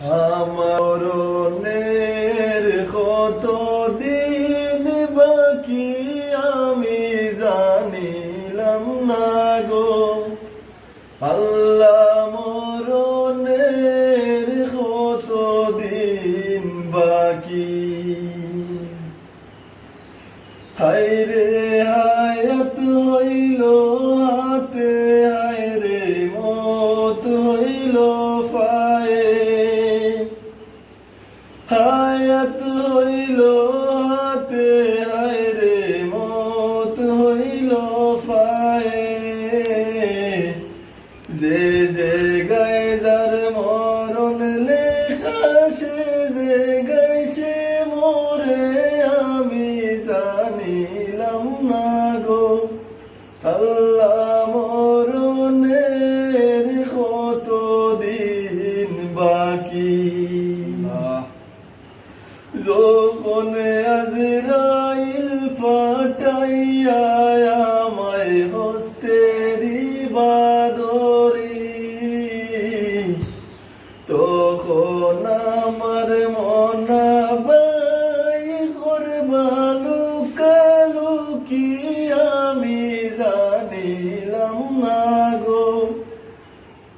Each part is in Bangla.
আমরণের কত দিন বাকি আমি জানিলাম না গো। আল্লাহ মরণের কত দিন বাকি। হায়রে হায়াত হইল, হাতে হায়রে মত হইল। হইল হাতে হায়রে মত হইল ফায়ে। যে যে গায়ে যার মরণ লেখা সে যখন আজরাইল ফাটাইয়া আমায় হস্তে বাদরি তখন আমার মনা বাই করবালু কালু কি আমি জানিলাম না গো,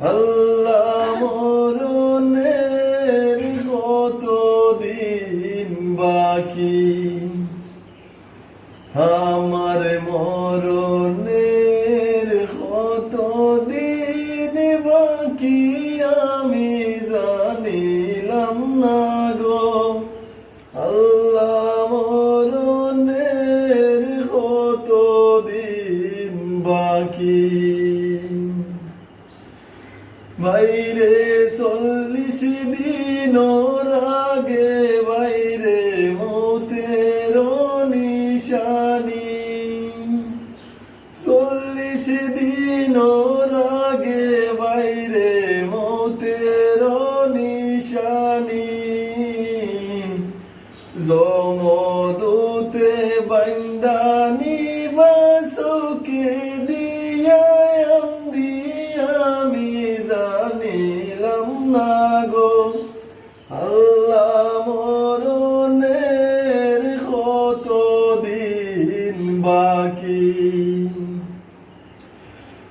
আল্লাহ আমার মরণের কত দিন বাকি আমি জানিলাম না গো। আল্লাহ মরণের কত দিন বাকি। বাইরে চল্লিশ দিন আগে বাইরে দিন আগে বাইরে মতের নিশানি। জমদূতে বন্দানি বাসুকে দিয়া আমি জানিলাম না গো। আল্লাহ মরণের কত দিন বাকি?